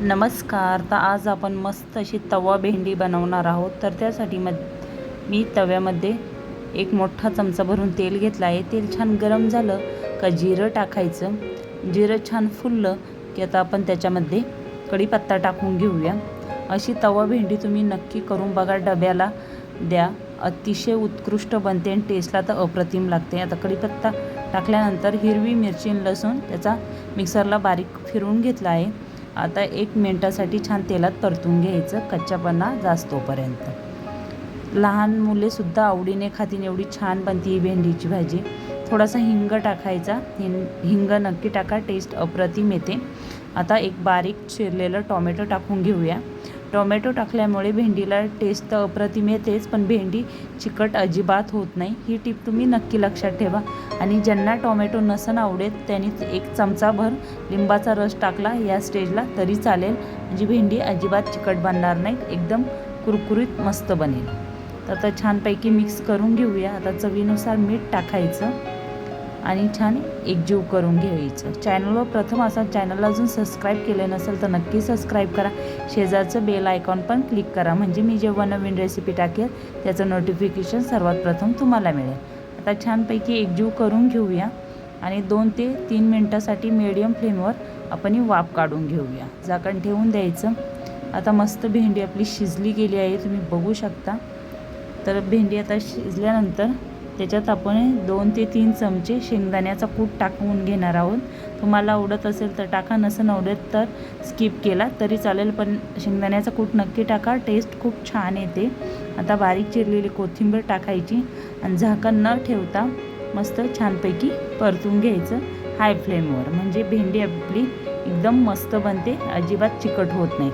नमस्कार. तर आज आपण मस्त अशी तवा भेंडी बनवणार आहोत. तर त्यासाठी मग मी तव्यामध्ये एक मोठा चमचा भरून तेल घेतला आहे. तेल छान गरम झालं का जिरं टाकायचं. जिरं छान फुललं की आता आपण त्याच्यामध्ये कढीपत्ता टाकून घेऊया. अशी तवा भेंडी तुम्ही नक्की करून बघा. डब्याला द्या. अतिशय उत्कृष्ट बनते आणि टेस्टला तर अप्रतिम लागते. आता कढीपत्ता टाकल्यानंतर हिरवी मिरची आणि लसूण त्याचा मिक्सरला बारीक फिरवून घेतला आहे. आता एक मिनटासाठी छान तेलात परतून घ्यायचं कच्चापणा जास्तोपर्यंत लहान मुलेसुद्धा आवडीने खातील एवढी छान बनते ही भेंडीची भाजी. थोडासा हिंग टाकायचा हिंग हिंग नक्की टाका टेस्ट अप्रतिम येते. आता एक बारीक चिरलेलं टॉमॅटो टाकून घेऊया. टोमॅटो टाकल्यामुळे भेंडीला टेस्ट तर अप्रतिम येतेच पण भेंडी चिकट अजिबात होत नाही. ही टीप तुम्ही नक्की लक्षात ठेवा. आणि ज्यांना टोमॅटो नसन आवडेल त्यांनी एक चमचाभर लिंबाचा रस टाकला. या स्टेजला तरी चालेल. म्हणजे भेंडी अजिबात चिकट बनणार नाही एकदम कुरकुरीत मस्त बनेल. तर आता छानपैकी मिक्स करून घेऊया. आता चवीनुसार मीठ टाकायचं. आणि छान एकजीव करून घ्यायचं. चॅनलवर प्रथम असा चॅनल अजून सबस्क्राईब केलं नसेल तर नक्की सबस्क्राईब करा. शेजारचं बेल आयकॉन पण क्लिक करा. म्हणजे मी जेव्हा नवीन रेसिपी टाकेल त्याचं नोटिफिकेशन सर्वात प्रथम तुम्हाला मिळेल. आता छानपैकी एकजीव करून घेऊया. आणि दोन ते तीन मिनटासाठी मिडियम फ्लेमवर आपण ही वाफ काढून घेऊया. झाकण ठेवून द्यायचं. आता मस्त भेंडी आपली शिजली गेली आहे. तुम्ही बघू शकता. तर भेंडी आता शिजल्यानंतर त्याच्यात आपण दोन ते तीन चमचे शेंगदाण्याचा कूट टाकून घेणार आहोत. तुम्हाला आवडत असेल तर टाका नसेल आवडत तर स्किप केला. तरी चालेल पण शेंगदाण्याचा कूट नक्की टाका. टेस्ट खूप छान येते. आता बारीक चिरलेली कोथिंबीर टाकायची आणि झाकण न ठेवता मस्त छानपैकी परतून घ्यायचं हाय फ्लेमवर म्हणजे भेंडी आपली एकदम मस्त बनते. अजिबात चिकट होत नाही.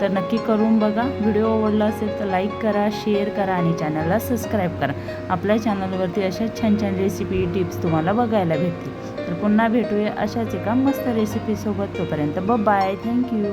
तर नक्की करून बघा. व्हिडिओ आवडला असेल तर लाईक करा शेअर करा आणि चॅनलला सबस्क्राईब करा. आपल्या चॅनलवरती अशा छान छान रेसिपी टिप्स तुम्हाला बघायला भेटतील. तर पुन्हा भेटूया अशाच एका मस्त रेसिपीसोबत तोपर्यंत ब बाय थँक्यू